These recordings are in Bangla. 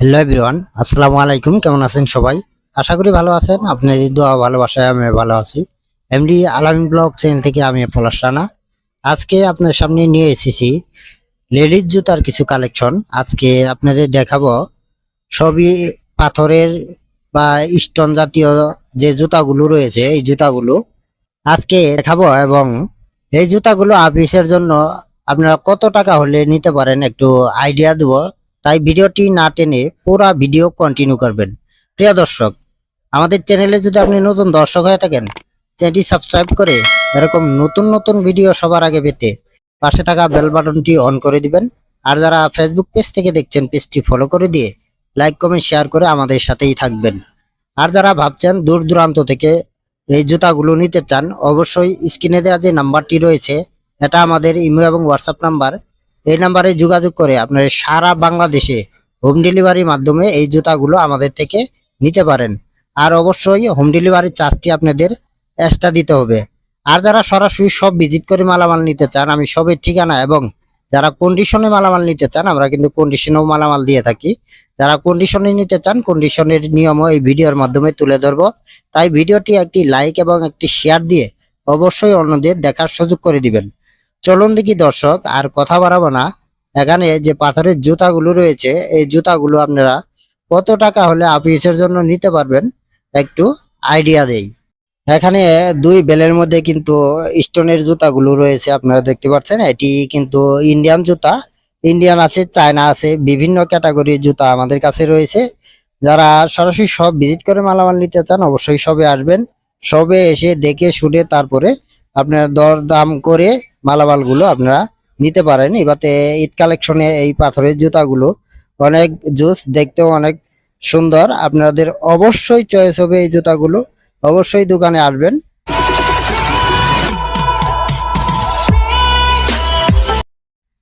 হ্যালো এভরিওয়ান, আসসালামু আলাইকুম। কেমন আছেন সবাই? আশা করি ভালো আছেন। আপনার দোয়া ভালোবাসায় আমি ভালো আছি। এমডি আলামিন ব্লগ চ্যানেল থেকে আমি পলাশ রানা। আজকে আপনার সামনে নিয়ে এসেছি লেডিস জুতার কিছু কালেকশন। আজকে আপনাদের দেখাবো সবই পাথরের বা স্টোন জাতীয় যে জুতাগুলো রয়েছে, এই জুতাগুলো। আজকে দেখাবো এবং এই জুতাগুলো আপিসের জন্য আপনারা কত টাকা হলে নিতে পারেন একটু আইডিয়া দেবো। তাই ভিডিওটি না টেনে পুরা ভিডিও কন্টিনিউ করবেন। প্রিয় দর্শক, আমাদের চ্যানেলে যদি আপনি নতুন দর্শক হয়ে থাকেন, চ্যানেলটি সাবস্ক্রাইব করে এরকম নতুন নতুন ভিডিও সবার আগে পেতে পাশে থাকা বেল বাটনটি অন করে দিবেন। আর যারা ফেসবুক পেজ থেকে দেখছেন পেজটি ফলো করে দিয়ে লাইক কমেন্ট শেয়ার করে আমাদের সাথেই থাকবেন। আর যারা ভাবছেন দূর দূরান্ত থেকে এই জুতাগুলো নিতে চান, অবশ্যই স্ক্রিনে দেওয়া যে নাম্বারটি রয়েছে, এটা আমাদের ইমেল এবং হোয়াটসঅ্যাপ নাম্বার এই নাম্বারে যোগাযোগ করে আপনারা সারা বাংলাদেশে হোম ডেলিভারির মাধ্যমে এই জুতাগুলো আমাদের থেকে নিতে পারেন। আর অবশ্যই হোম ডেলিভারির চার্জটি আপনাদের এক্সট্রা দিতে হবে। আর যারা সরাসরি সব ভিজিট করে মালামাল নিতে চান, আমি সবের ঠিকানা এবং যারা কন্ডিশনে মালামাল নিতে চান, আমরা কিন্তু কন্ডিশনেও মালামাল দিয়ে থাকি। যারা কন্ডিশনে নিতে চান কন্ডিশনের নিয়মও এই ভিডিওর মাধ্যমে তুলে ধরবো। তাই ভিডিওটি একটি লাইক এবং একটি শেয়ার দিয়ে অবশ্যই অন্যদের দেখার সুযোগ করে দিবেন। চলুন দেখি দর্শক, আর কথা বাড়াবো না। এখানে যে পাথরের জুতাগুলো রয়েছে, এই জুতাগুলো আপনারা কত টাকা হলে আপিসের জন্য নিতে পারবেন, একটু আইডিয়া দেই। এখানে দুই বেলের মধ্যে কিন্তু স্টোনের জুতাগুলো রয়েছে, আপনারা দেখতে পাচ্ছেন। এটি কিন্তু ইন্ডিয়ান জুতা। ইন্ডিয়ান আছে, চায়না আছে, বিভিন্ন ক্যাটাগরির জুতা আমাদের কাছে রয়েছে। যারা সরাসরি সব ভিজিট করে মালামাল নিতে চান, অবশ্যই সবে আসবেন। সবে এসে দেখে শুনে তারপরে আপনারা দর দাম করে মালামালগুলো আপনারা নিতে পারেন। এবারে ঈদ কালেকশনে এই পাথরের জুতাগুলো অনেক জুস দেখতেও অনেক সুন্দর। আপনাদের অবশ্যই চয়েস হবে এই জুতাগুলো। অবশ্যই দোকানে আসবেন।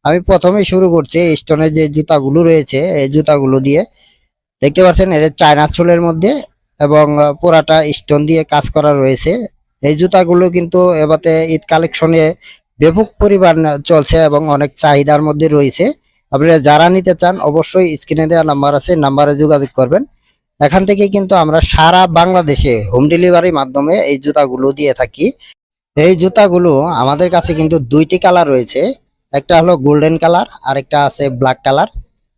আমি প্রথমেই শুরু করছি স্টোনের যে জুতাগুলো রয়েছে, এই জুতাগুলো দিয়ে। দেখতে পাচ্ছেন, এটা চায়না সোলের মধ্যে এবং পুরাটা স্টোন দিয়ে কাজ করা রয়েছে। এই জুতাগুলো কিন্তু এবারে ঈদ কালেকশনে ব্যাপক পরিমাণ চলছে এবং অনেক চাহিদার মধ্যে রয়েছে। আপনারা যারা নিতে চান অবশ্যই স্ক্রিনে দেওয়া নাম্বার আছে, নাম্বারে যোগাযোগ করবেন। এখান থেকে কিন্তু আমরা সারা বাংলাদেশে হোম ডেলিভারির মাধ্যমে এই জুতাগুলো দিয়ে থাকি। এই জুতাগুলো আমাদের কাছে কিন্তু দুইটি কালার রয়েছে। একটা হলো গোল্ডেন কালার আর একটা আছে ব্ল্যাক কালার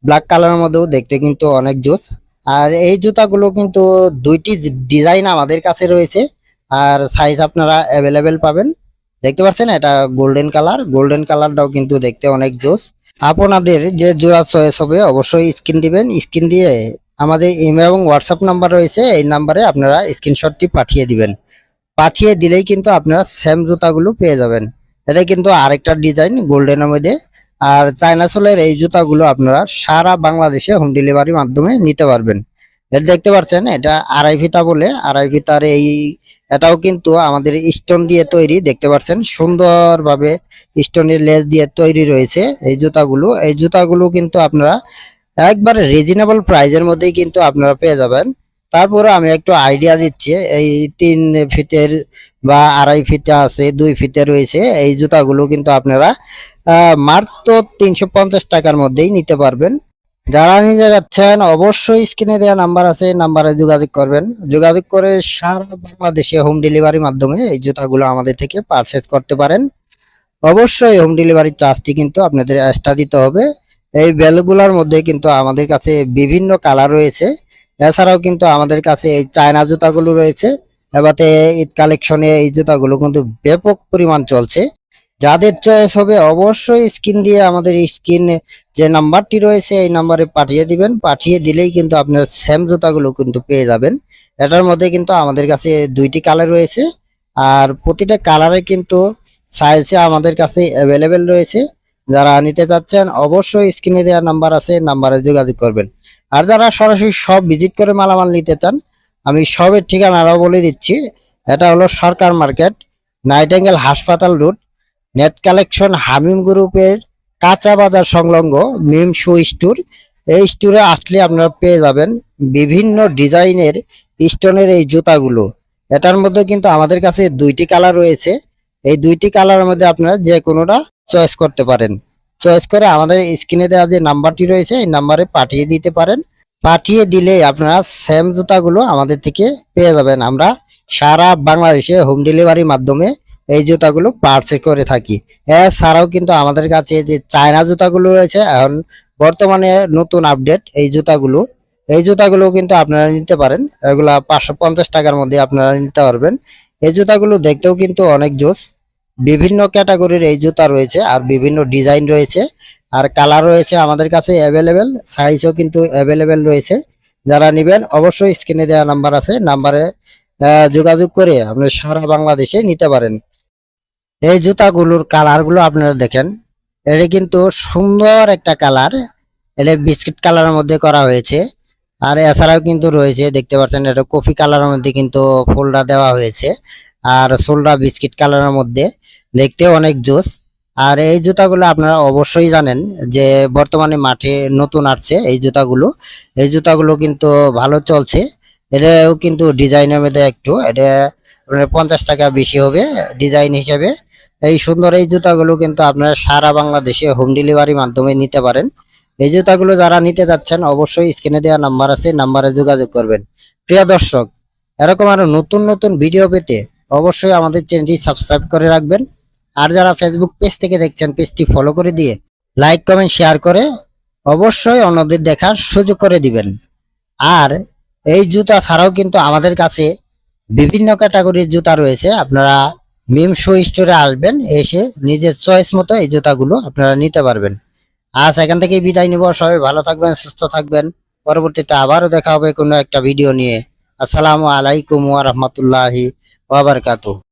ব্ল্যাক কালারের মধ্যেও দেখতে কিন্তু অনেক জুস। আর এই জুতাগুলো কিন্তু দুইটি ডিজাইন আমাদের কাছে রয়েছে। আর সাইজ আপনারা অ্যাভেলেবেল পাবেন। দেখতে পাচ্ছেন, এটা গোল্ডেন কালার গোল্ডেন কালারটাও কিন্তু দেখতে অনেক জোস। আপনাদের যে জোড়া চয়েস হবে, অবশ্যই স্ক্রিন দিবেন। স্ক্রিন দিয়ে আমাদের ইমেল এবং হোয়াটসঅ্যাপ নাম্বার রয়েছে। এই নাম্বারে আপনারা স্ক্রিনশটটি পাঠিয়ে দিবেন। পাঠিয়ে দিলেই কিন্তু আপনারা সেম জুতাগুলো পেয়ে যাবেন। এটা কিন্তু আরেকটা ডিজাইন গোল্ডেনের মধ্যে। আর চায়না সোলের এই জুতাগুলো আপনারা সারা বাংলাদেশে হোম ডেলিভারির মাধ্যমে নিতে পারবেন। এটা দেখতে পাচ্ছেন, এটা আড়াই ফিতা বলে, আড়াই ফিতার এই এটাও কিন্তু আমাদের স্টোন দিয়ে তৈরি, দেখতে পাচ্ছেন? সুন্দরভাবে স্টোনের লেস দিয়ে তৈরি রয়েছে এই জুতাগুলো। এই জুতাগুলো কিন্তু আপনারা একবারে রিজনেবল প্রাইজের মধ্যেই কিন্তু আপনারা পেয়ে যাবেন। তারপরে আমি একটু আইডিয়া দিচ্ছি, এই তিন ফিটের বা আড়াই ফিতে আছে, দুই ফিতে রয়েছে, এই জুতাগুলো কিন্তু আপনারা মাত্র তিনশো পঞ্চাশ টাকার মধ্যেই নিতে পারবেন। যারা নিতে যাচ্ছেন, অবশ্যই স্ক্রিনে দেওয়া নাম্বার আছে এই নাম্বারে যোগাযোগ করবেন। যোগাযোগ করে সারা বাংলাদেশে হোম ডেলিভারির মাধ্যমে এই জুতাগুলো আমাদের থেকে পারচেজ করতে পারেন। অবশ্যই হোম ডেলিভারির চার্জটি কিন্তু আপনাদের এক্সট্রা দিতে হবে। এই বেলগুলোর মধ্যে কিন্তু আমাদের কাছে বিভিন্ন কালার রয়েছে। এছাড়াও কিন্তু আমাদের কাছে এই চায়না জুতাগুলো রয়েছে। এবারে ঈদ কালেকশনে এই জুতাগুলো কিন্তু ব্যাপক পরিমাণ চলছে। যাদের চয়েস হবে অবশ্যই স্ক্রিন দিয়ে আমাদের স্ক্রিন যে নাম্বারটি রয়েছে, এই নাম্বারে পাঠিয়ে দিবেন। পাঠিয়ে দিলেই কিন্তু আপনার সেম জুতাগুলো কিন্তু পেয়ে যাবেন। এটার মধ্যে কিন্তু আমাদের কাছে দুইটি কালার রয়েছে আর প্রতিটা কালারে কিন্তু সাইজে আমাদের কাছে অ্যাভেলেবেল রয়েছে। যারা নিতে চাচ্ছেন অবশ্যই স্ক্রিনে দেওয়া নাম্বার আছে নাম্বারে যোগাযোগ করবেন। আর যারা সরাসরি সব ভিজিট করে মালামাল নিতে চান, আমি সবের ঠিকানাটাও বলে দিচ্ছি। এটা হলো সরকার মার্কেট নাইট হাসপাতাল রুট নেট কালেকশন হামিম গ্রুপের কাঁচা বাজার সংলগ্ন মিম শু স্টোর। এই স্টোরে আসলে আপনারা পেয়ে যাবেন বিভিন্ন ডিজাইনের স্টোনের এই জুতাগুলো। এটার মধ্যে কিন্তু আমাদের কাছে দুইটি কালার রয়েছে। এই দুইটি কালারের মধ্যে আপনারা যে কোনোটা চয়েস করতে পারেন। চয়েস করে আমাদের স্ক্রিনে দেওয়া যে নাম্বারটি রয়েছে, এই নাম্বারে পাঠিয়ে দিতে পারেন। পাঠিয়ে দিলে আপনারা সেম জুতাগুলো আমাদের থেকে পেয়ে যাবেন। আমরা সারা বাংলাদেশে হোম ডেলিভারির মাধ্যমে এই জুতাগুলো পার্সেল করে থাকি। এছাড়াও কিন্তু আমাদের কাছে যে চায়না জুতাগুলো রয়েছে, এখন বর্তমানে নতুন আপডেট এই জুতাগুলো। এই জুতাগুলো কিন্তু আপনারা নিতে পারেন, এগুলা পাঁচশো পঞ্চাশ টাকার মধ্যে আপনারা নিতে পারবেন। এই জুতাগুলো দেখতেও কিন্তু অনেক জোস। বিভিন্ন ক্যাটাগরির এই জুতা রয়েছে আর বিভিন্ন ডিজাইন রয়েছে আর কালার রয়েছে আমাদের কাছে অ্যাভেলেবেল, সাইজও কিন্তু অ্যাভেলেবেল রয়েছে। যারা নেবেন অবশ্যই স্ক্রিনে দেওয়া নাম্বার আছে, নাম্বারে যোগাযোগ করে আপনি সারা বাংলাদেশে নিতে পারেন। এই জুতাগুলোর কালারগুলো আপনারা দেখেন। এটা কিন্তু সুন্দর একটা কালার। এটা বিস্কিট কালারের মধ্যে করা হয়েছে। আর এছাড়াও কিন্তু রয়েছে, দেখতে পাচ্ছেন, এটা কফি কালারের মধ্যে কিন্তু ফুলটা দেওয়া হয়েছে। আর সোলটা বিস্কিট কালারের মধ্যে, দেখতে অনেক জোস। আর এই জুতাগুলো আপনারা অবশ্যই জানেন যে বর্তমানে মাঠে নতুন আসছে এই জুতাগুলো। এই জুতাগুলো কিন্তু ভালো চলছে। এটাও কিন্তু ডিজাইনের মধ্যে একটু, এটা পঞ্চাশ টাকা বেশি হবে ডিজাইন হিসেবে। এই সুন্দর এই জুতাগুলো কিন্তু আপনারা সারা বাংলাদেশে হোম ডেলিভারির মাধ্যমে নিতে পারেন। এই জুতাগুলো যারা নিতে যাচ্ছেন, অবশ্যই স্ক্রিনে দেওয়া নাম্বার আছে নাম্বারে যোগাযোগ করবেন। প্রিয় দর্শক, এরকম আরও নতুন নতুন ভিডিও পেতে অবশ্যই আমাদের চ্যানেলটি সাবস্ক্রাইব করে রাখবেন। আর যারা ফেসবুক পেজ থেকে দেখছেন পেজটি ফলো করে দিয়ে লাইক কমেন্ট শেয়ার করে অবশ্যই অন্যদের দেখার সুযোগ করে দিবেন। আর এই জুতা ছাড়াও কিন্তু আমাদের কাছে বিভিন্ন ক্যাটাগরির জুতা রয়েছে। আপনারা মিম শো স্টোরে আসবেন, এসে নিজের চয়েস মতো এই জুতাগুলো আপনারা নিতে পারবেন। আজ এখান থেকে বিদায় নিব, সবাই ভালো থাকবেন, সুস্থ থাকবেন। পরবর্তীতে আবারও দেখা হবে কোনো একটা ভিডিও নিয়ে। আসসালামু আলাইকুম ওয়া রাহমাতুল্লাহি ওয়া বারাকাতুহু।